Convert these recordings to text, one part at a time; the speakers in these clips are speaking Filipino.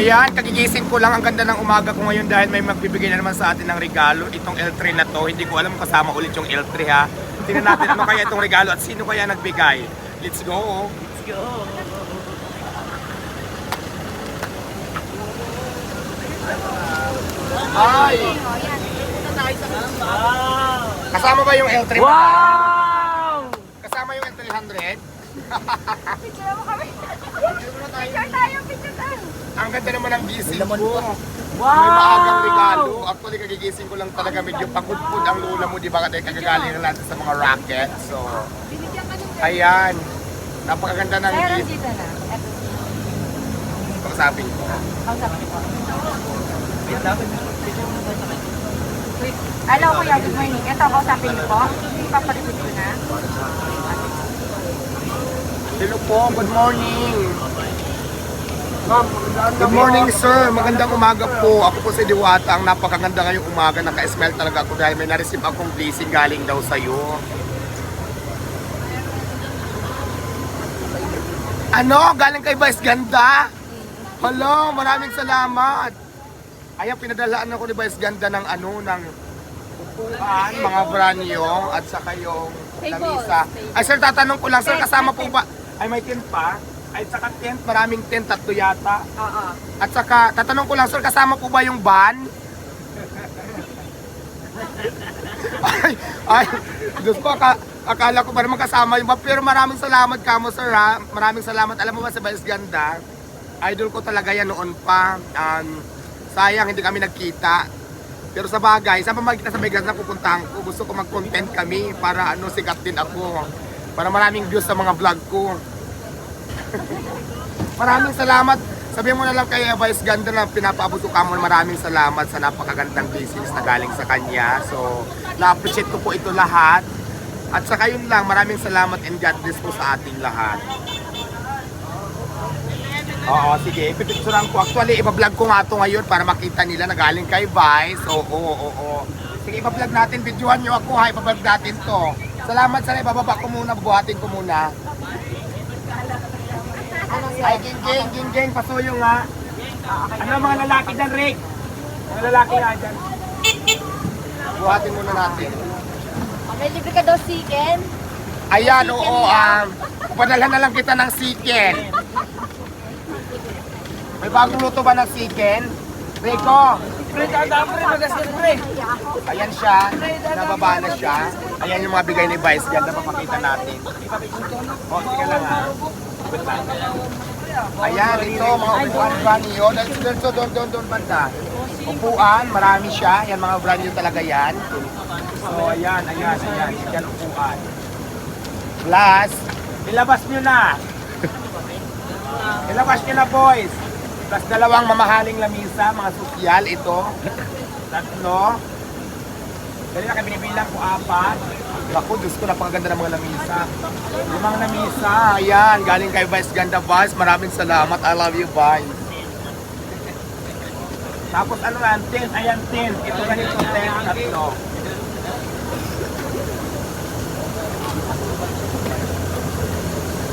Ayan, kagigising ko lang ang ganda ng umaga ko ngayon dahil may magbibigay na naman sa atin ng regalo. Itong L3 na to, hindi ko alam kasama ulit yung L3 ha. Tingnan natin ano kaya itong regalo at sino kaya nagbigay. Let's go! Let's go. Ay! Kasama ba yung L3? Wow! Kasama yung L300? Picture mo kami. Picture tayo, picture tayo. Ang ganda naman ng gising ko. Wow! May maagang regalo. Actually, kagigising ko lang talaga medyo pagkudpud ang lula mo, di ba? Kasi kagagaling natin sa mga racket. So, Binigyan ka nung ayan. Napakaganda ng Meron gift. dito na. Eto. Kausapin ko. Kausapin ko. Wait. Hello kuya, good morning. Ito, kausapin niyo po. Ipaparepeat ko na. Hello po, good morning. Good morning sir, magandang umaga po. Ako po si Diwata, ang napakaganda ngayong umaga. Naka-smile talaga ako dahil may na-receive akong blessing galing daw sa'yo. Ano? Galing kay Vice Ganda? Hello, maraming salamat. Ayan, pinadalaan ako ni Vice Ganda ng ano, ng upuan, mga branyo, at saka yung lamisa. Ay sir, tatanong ko lang, sir, kasama po ba? Ay, may tent pa? Ay, saka tent, maraming tent, tatlo yata. Oo. At saka, tatanong ko lang, sir, kasama po ba yung van? ay, ay, Diyos ko, aka, akala ko ba naman kasama yung van? Pero maraming salamat kamo, sir, ha? Maraming salamat. Alam mo ba sa Bayas Ganda? Idol ko talaga yan noon pa. Um, sayang, hindi kami nagkita. Pero sa bagay, saan pa magkita sa Bayas Ganda pupuntahan ko? Gusto ko mag-content kami para ano, sikat din ako. Para maraming views sa mga vlog ko. Maraming salamat. Sabihin mo na lang kay Vice Ganda na pinapaabot ko kamo maraming salamat sa napakagandang business na galing sa kanya. So, na-appreciate ko po ito lahat. At saka yun lang, maraming salamat and God bless po sa ating lahat. Oo, sige. Ipipicturean ko. Actually, ibablog ko nga ito ngayon para makita nila na galing kay Vice. Oo, oo, oo. Sige, ibablog natin. Videohan nyo ako ha. Ibablog natin to. Salamat sa ibababa ko muna. Buhatin ko muna. Ay, ging ging ging ging pasuyo nga. Ano mga lalaki dyan, Rick? Mga lalaki nga dyan. Buhatin muna natin. May libre ka daw chicken. Ayan, oo, um, padalhan na lang kita ng chicken. May bagong luto ba ng chicken? Rico, Pre, tanda pre, magastos pre. ayan siya, nababa na siya. Ayan yung mga bigay ni Vice, ganda papakita natin. O, sige lang ha. Ayan, ito, mga upuan brand new. Dahil dito, doon, doon, doon, banda. Upuan, marami siya. Yan, mga brand new talaga yan. So, ayan, ayan, ayan. Yan, upuan. Plus, ilabas nyo na. Ilabas nyo na, boys. Plus, dalawang mamahaling lamisa, mga sosyal, ito. Tatlo. Dali na kayo binibilang ko apat. Ako, Diyos ko, napakaganda ng mga lamisa. Limang lamisa. Ayan, galing kay Vice Ganda Vice. Maraming salamat. I love you, Vice. Tapos ano yan, tent. Ayan, tent. Ito ganito, tent. Tatlo.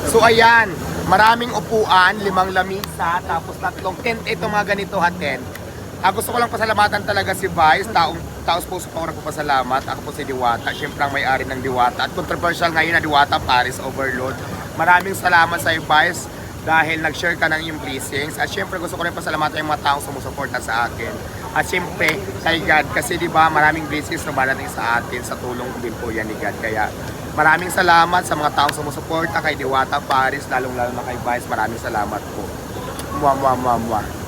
So ayan, maraming upuan, limang lamisa, tapos tatlong tent. Ito mga ganito ha, tent. Ah, gusto ko lang pasalamatan talaga si Vice, taong taos puso ako nagpapasalamat. Ako po si Diwata, siyempre ang may-ari ng Diwata. At controversial ngayon na Diwata Paris Overload. Maraming salamat sa iyo, Vice, dahil nag-share ka ng iyong blessings. At siyempre gusto ko rin pasalamatan yung mga taong sumusuporta sa akin. At siyempre kay God, kasi di ba maraming blessings na marating sa atin sa tulong din po yan ni God. Kaya maraming salamat sa mga taong sumusuporta kay Diwata Paris, lalong-lalo na kay Vice. Maraming salamat po. Mwah, mwah, mwah, mwah.